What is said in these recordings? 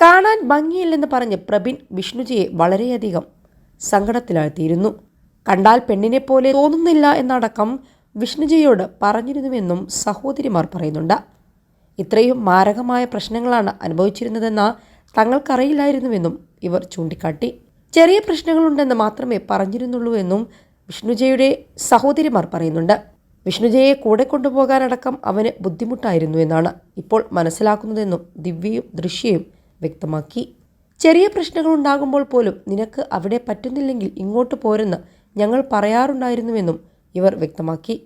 കാണാൻ ഭംഗിയില്ലെന്ന് പറഞ്ഞ് പ്രബിൻ വിഷ്ണുജിയെ വളരെയധികം സങ്കടത്തിലാഴ്ത്തിയിരുന്നു. കണ്ടാൽ പെണ്ണിനെ പോലെ തോന്നുന്നില്ല എന്നടക്കം വിഷ്ണുജിയോട് പറഞ്ഞിരുന്നുവെന്നും സഹോദരിമാർ പറയുന്നുണ്ട്. ഇത്രയും മാരകമായ പ്രശ്നങ്ങളാണ് അനുഭവിച്ചിരുന്നതെന്ന തങ്ങൾക്കറിയില്ലായിരുന്നുവെന്നും ഇവർ ചൂണ്ടിക്കാട്ടി. ചെറിയ പ്രശ്നങ്ങളുണ്ടെന്ന് മാത്രമേ പറഞ്ഞിരുന്നുള്ളൂ എന്നും വിഷ്ണുജയുടെ സഹോദരിമാർ പറയുന്നുണ്ട്. വിഷ്ണുജയെ കൂടെ കൊണ്ടുപോകാനടക്കം അവന് ബുദ്ധിമുട്ടായിരുന്നു എന്നാണ് ഇപ്പോൾ മനസ്സിലാക്കുന്നതെന്നും ദിവ്യയും ദൃശ്യയും വ്യക്തമാക്കി. ചെറിയ പ്രശ്നങ്ങൾ ഉണ്ടാകുമ്പോൾ പോലും നിനക്ക് അവിടെ പറ്റുന്നില്ലെങ്കിൽ ഇങ്ങോട്ട് പോരെന്ന് ഞങ്ങൾ പറയാറുണ്ടായിരുന്നുവെന്നും ഇവർ വ്യക്തമാക്കി.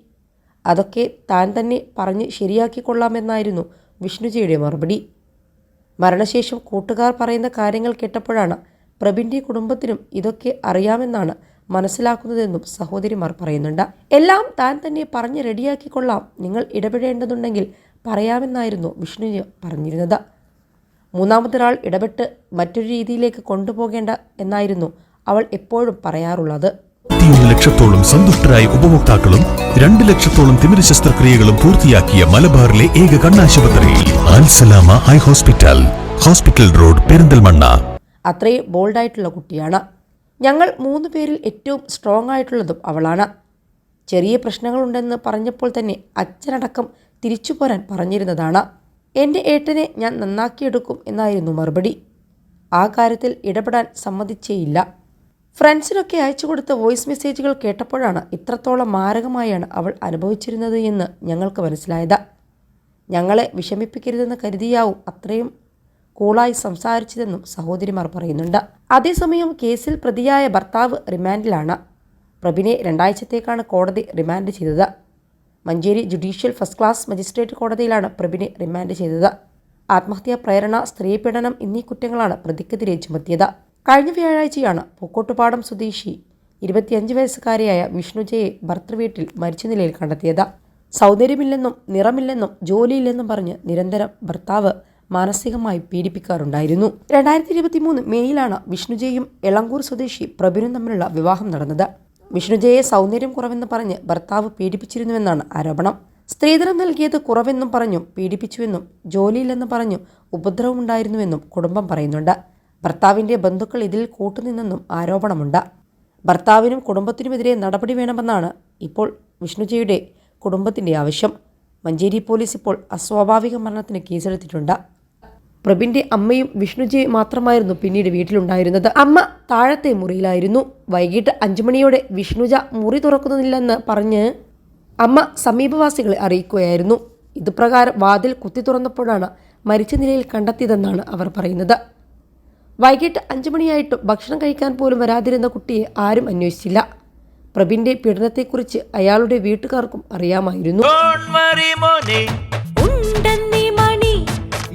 അതൊക്കെ താൻ തന്നെ പറഞ്ഞ് ശരിയാക്കിക്കൊള്ളാമെന്നായിരുന്നു വിഷ്ണുജിയുടെ മറുപടി. മരണശേഷം കൂട്ടുകാർ പറയുന്ന കാര്യങ്ങൾ കേട്ടപ്പോഴാണ് പ്രബിന്റെ കുടുംബത്തിനും ഇതൊക്കെ അറിയാമെന്നാണ് മനസ്സിലാക്കുന്നതെന്നും സഹോദരിമാർ പറയുന്നുണ്ട്. എല്ലാം താൻ തന്നെ പറഞ്ഞ് റെഡിയാക്കിക്കൊള്ളാം നിങ്ങൾ ഇടപെടേണ്ടതുണ്ടെങ്കിൽ പറയാമെന്നായിരുന്നു വിഷ്ണുജി പറഞ്ഞിരുന്നത്. മൂന്നാമതൊരാൾ ഇടപെട്ട് മറ്റൊരു രീതിയിലേക്ക് കൊണ്ടുപോകേണ്ട എന്നായിരുന്നു അവൾ എപ്പോഴും പറയാറുള്ളത്. ലക്ഷത്തോളം സന്തുഷ്ടരായ ഉപഭോക്താക്കളും രണ്ട് ലക്ഷത്തോളം തിമിര ശസ്ത്രക്രിയകളും പൂർത്തിയാക്കിയ മലബാറിലെ ഏക കണ്ണാശുപത്രി high hospital hospital road Perinthalmanna. അത്രയും ബോൾഡായിട്ടുള്ള കുട്ടിയാണ്. ഞങ്ങൾ മൂന്ന് പേരിൽ ഏറ്റവും സ്ട്രോങ് ആയിട്ടുള്ളതും അവളാണ്. ചെറിയ പ്രശ്നങ്ങളുണ്ടെന്ന് പറഞ്ഞപ്പോൾ തന്നെ അച്ഛനടക്കം തിരിച്ചു പോരാൻ പറഞ്ഞിരുന്നതാണ്. എന്റെ ഏട്ടനെ ഞാൻ നന്നാക്കിയെടുക്കും എന്നായിരുന്നു മറുപടി. ആ കാര്യത്തിൽ ഇടപെടാൻ സമ്മതിച്ചേയില്ല. ഫ്രണ്ട്സിനൊക്കെ അയച്ചു കൊടുത്ത വോയിസ് മെസ്സേജുകൾ കേട്ടപ്പോഴാണ് ഇത്രത്തോളം മാരകമായാണ് അവൾ അനുഭവിച്ചിരുന്നത് എന്ന് ഞങ്ങൾക്ക് മനസ്സിലായത്. ഞങ്ങളെ വിഷമിപ്പിക്കരുതെന്ന് കരുതിയാവും അത്രയും കൂളായി സംസാരിച്ചതെന്നും സഹോദരിമാർ പറയുന്നുണ്ട്. അതേസമയം കേസിൽ പ്രതിയായ ഭർത്താവ് റിമാൻഡിലാണ്. പ്രബിനെ രണ്ടാഴ്ചത്തേക്കാണ് കോടതി റിമാൻഡ് ചെയ്തത്. Manjeri judicial first class magistrate കോടതിയിലാണ് പ്രബിനെ റിമാൻഡ് ചെയ്തത്. ആത്മഹത്യാ പ്രേരണ സ്ത്രീപീഡനം എന്നീ കുറ്റങ്ങളാണ് പ്രതിക്കെതിരെ ചുമത്തിയത്. കഴിഞ്ഞ വ്യാഴാഴ്ചയാണ് പൂക്കോട്ടുപാടം സ്വദേശി ഇരുപത്തിയഞ്ച് വയസ്സുകാരിയായ വിഷ്ണുജയെ ഭർത്തൃവീട്ടിൽ മരിച്ച നിലയിൽ കണ്ടെത്തിയത്. സൗന്ദര്യമില്ലെന്നും നിറമില്ലെന്നും ജോലിയില്ലെന്നും പറഞ്ഞ് നിരന്തരം ഭർത്താവ് മാനസികമായി പീഡിപ്പിക്കാറുണ്ടായിരുന്നു. രണ്ടായിരത്തി ഇരുപത്തി മൂന്ന് മെയ്യിലാണ് വിഷ്ണുജയും എളങ്കൂർ സ്വദേശി പ്രബിനും തമ്മിലുള്ള വിവാഹം നടന്നത്. വിഷ്ണുജയെ സൗന്ദര്യം കുറവെന്ന് പറഞ്ഞ് ഭർത്താവ് പീഡിപ്പിച്ചിരുന്നുവെന്നാണ് ആരോപണം. സ്ത്രീധനം നൽകിയത് കുറവെന്നും പറഞ്ഞു പീഡിപ്പിച്ചുവെന്നും ജോലിയില്ലെന്ന് പറഞ്ഞു ഉപദ്രവമുണ്ടായിരുന്നുവെന്നും കുടുംബം പറയുന്നുണ്ട്. ഭർത്താവിന്റെ ബന്ധുക്കൾ ഇതിൽ കൂട്ടുനിന്നെന്നും ആരോപണമുണ്ട്. ഭർത്താവിനും കുടുംബത്തിനുമെതിരെ നടപടി വേണമെന്നാണ് ഇപ്പോൾ വിഷ്ണുജയുടെ കുടുംബത്തിന്റെ ആവശ്യം. മഞ്ചേരി പോലീസ് ഇപ്പോൾ അസ്വാഭാവിക മരണത്തിന് കേസെടുത്തിട്ടുണ്ട്. പ്രബിന്റെ അമ്മയും വിഷ്ണുജിയും മാത്രമായിരുന്നു പിന്നീട് വീട്ടിലുണ്ടായിരുന്നത്. അമ്മ താഴത്തെ മുറിയിലായിരുന്നു. വൈകിട്ട് അഞ്ചു മണിയോടെ വിഷ്ണുജ മുറി തുറക്കുന്നില്ലെന്ന് പറഞ്ഞ് അമ്മ സമീപവാസികളെ അറിയിക്കുകയായിരുന്നു. ഇതുപ്രകാരം വാതിൽ കുത്തി തുറന്നപ്പോഴാണ് മരിച്ച നിലയിൽ കണ്ടെത്തിയതെന്നാണ് അവർ പറയുന്നത്. വൈകിട്ട് അഞ്ചു മണിയായിട്ടും ഭക്ഷണം കഴിക്കാൻ പോലും വരാതിരുന്ന കുട്ടിയെ ആരും അന്വേഷിച്ചില്ല. പ്രബിന്റെ പീഡനത്തെക്കുറിച്ച് അയാളുടെ വീട്ടുകാർക്കും അറിയാമായിരുന്നു.